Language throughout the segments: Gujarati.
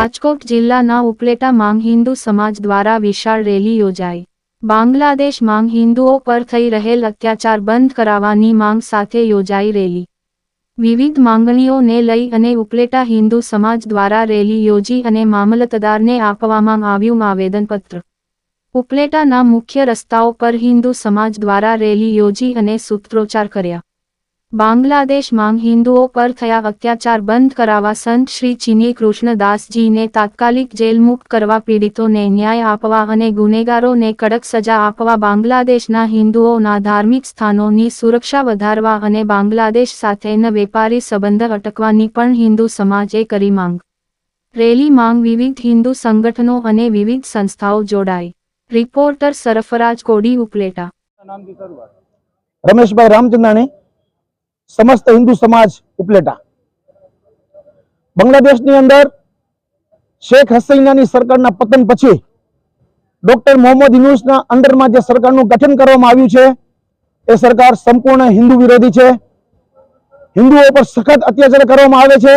રાજકોટ જિલ્લાના ઉપલેટા માંગ હિન્દુ સમાજ દ્વારા વિશાળ રેલી યોજાઈ. બાંગ્લાદેશ માંગ હિન્દુઓ પર થઈ રહેલ અત્યાચાર બંધ કરાવવાની માંગ સાથે યોજાઈ રેલી. વિવિધ માંગણીઓને લઈ અને ઉપલેટા હિન્દુ સમાજ દ્વારા રેલી યોજી અને મામલતદારને આપવામાં આવ્યું આવેદનપત્ર. ઉપલેટાના મુખ્ય રસ્તાઓ પર હિન્દુ સમાજ દ્વારા રેલી યોજી અને સૂત્રોચ્ચાર કર્યા. બાંગ્લાદેશ માંગ હિન્દુઓ પર થયા અત્યાચાર બંધ કરાવવા સંત શ્રી ચિની કૃષ્ણદાસજીને તાત્કાલિક જેલમુક્ત કરવા પીડિતોને ન્યાય આપવા અને ગુનેગારોને કડક સજા આપવા બાંગ્લાદેશના હિન્દુઓના ધાર્મિક સ્થાનોની સુરક્ષા વધારવા અને બાંગ્લાદેશ સાથેના વેપારી સંબંધ અટકવાની પણ હિન્દુ સમાજે કરી માંગ. રેલી માંગ વિવિધ હિન્દુ સંગઠનો અને વિવિધ સંસ્થાઓ જોડાઈ. રિપોર્ટર સરફરાજ કોડી ઉપલેટા. રમેશભાઈ રામચંદ્રાણી સમસ્ત હિન્દુ સમાજ ઉપલેટા. બાંગ્લાદેશની અંદર શેખ હસીનાની સરકારના પતન પછી ડોક્ટર મોહમ્મદ યુનુસના અંડરમાં જે સરકારનું ગઠન કરવામાં આવ્યું છે, એ સરકાર સંપૂર્ણ હિન્દુ વિરોધી છે. હિન્દુઓ પર સખત અત્યાચાર કરવામાં આવે છે.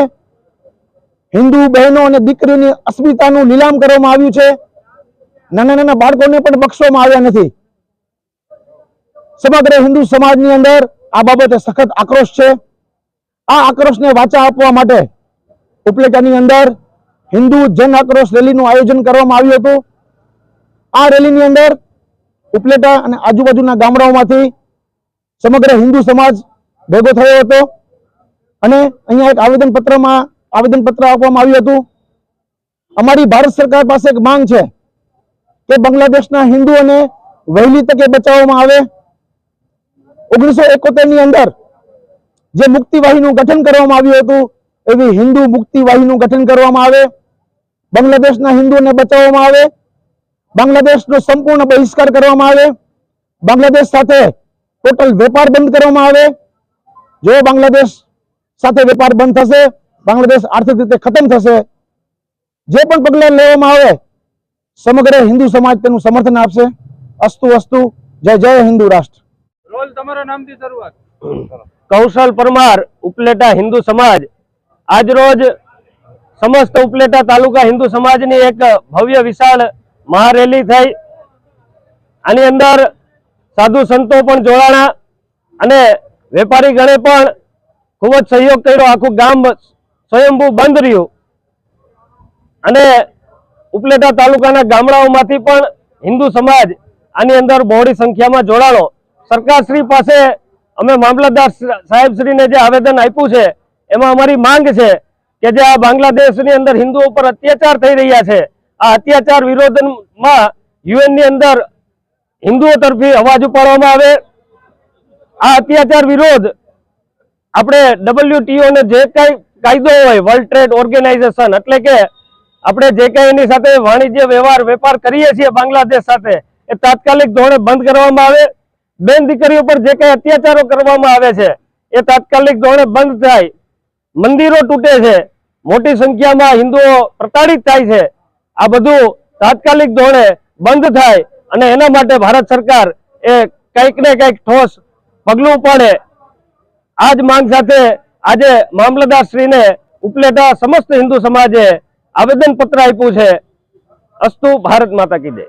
હિન્દુ બહેનો અને દીકરીની અસ્મિતાનું નીલામ કરવામાં આવ્યું છે. નાના નાના બાળકોને પણ બક્ષવામાં આવ્યા નથી. સમગ્ર હિન્દુ સમાજની અંદર આ બાબતે સખત આક્રોશ છે. આ આક્રોશને વાચા આપવા માટે ઉપલેટાની અંદર હિન્દુ જન આક્રોશ રેલીનું આયોજન કરવામાં આવ્યું હતું. આ રેલીની અંદર ઉપલેટા અને આજુબાજુના ગામડાઓમાંથી સમગ્ર હિન્દુ સમાજ ભેગો થયો હતો અને અહીંયા એક આવેદનપત્રમાં આવેદનપત્ર આપવામાં આવ્યું હતું. અમારી ભારત સરકાર પાસે એક માંગ છે કે બાંગ્લાદેશના હિન્દુઓને વહેલી તકે બચાવવામાં આવે. ઓગણીસો એકોતેરની અંદર જે મુક્તિવાહીનું ગઠન કરવામાં આવ્યું હતું, એવી હિન્દુ મુક્તિવાહીનું ગઠન કરવામાં આવે, બાંગ્લાદેશના હિન્દુઓને બચાવવામાં આવે, બાંગ્લાદેશનો સંપૂર્ણ બહિષ્કાર કરવામાં આવે, બાંગ્લાદેશ સાથે ટોટલ વેપાર બંધ કરવામાં આવે. જો બાંગ્લાદેશ સાથે વેપાર બંધ થશે, બાંગ્લાદેશ આર્થિક રીતે ખતમ થશે, જે પણ પગલાં લેવામાં આવે, સમગ્ર હિન્દુ સમાજ તેનું સમર્થન આપશે. અસ્તુ અસ્તુ, જય જય હિન્દુ રાષ્ટ્ર. રોલ તમારા નામથી શરૂઆત. કૌશલ પરમાર, ઉપલેટા હિન્દુ સમાજ. આજરોજ સમસ્ત ઉપલેટા તાલુકા હિન્દુ સમાજની એક ભવ્ય વિશાળ મહારેલી થઈ. આની અંદર સાધુ સંતો પણ જોડાણા અને વેપારી ગણે પણ ખૂબ જ સહયોગ કર્યો. આખું ગામ સ્વયંભૂ બંધ રહ્યું. અને ઉપલેટા તાલુકાના ગામડાઓમાંથી પણ હિન્દુ સમાજ આની અંદર બહોળી સંખ્યામાં જોડાણો સરકારશ્રી પાસે અમે મામલતદાર સાહેબશ્રીને જે આવેદન આપ્યું છે, એમાં અમારી માંગ છે કે જે આ બાંગ્લાદેશની અંદર હિન્દુઓ પર અત્યાચાર થઈ રહ્યા છે, આ અત્યાચાર વિરોધમાં યુએનની અંદર હિન્દુઓ તરફી અવાજ ઉપાડવામાં આવે. આ અત્યાચાર વિરોધ આપણે ડબલ્યુટીઓ ને જે કઈ કાયદો હોય, વર્લ્ડ ટ્રેડ ઓર્ગેનાઇઝેશન, એટલે કે આપણે જે કઈ એની સાથે વાણિજ્ય વ્યવહાર, વેપાર કરીએ છીએ બાંગ્લાદેશ સાથે, એ તાત્કાલિક ધોરણે બંધ કરવામાં આવે. બેન દીકરીઓ પર જે કઈ અત્યાચારો કરવામાં આવે છે, એ તાત્કાલિક ધોરણે બંધ થાય. મંદિરો તૂટે છે, મોટી સંખ્યામાં હિન્દુઓ પ્રતાડિત થાય છે. આ બધું તાત્કાલિક ધોરણે બંધ થાય અને એના માટે ભારત સરકાર એ કંઈક ને કંઈક ઠોસ પગલું પડે આ જ માંગ સાથે આજે મામલતદારશ્રીને ઉપલેટા સમસ્ત હિન્દુ સમાજે આવેદન પત્ર આપ્યું છે. અસ્તુ ભારત માતા કી જય.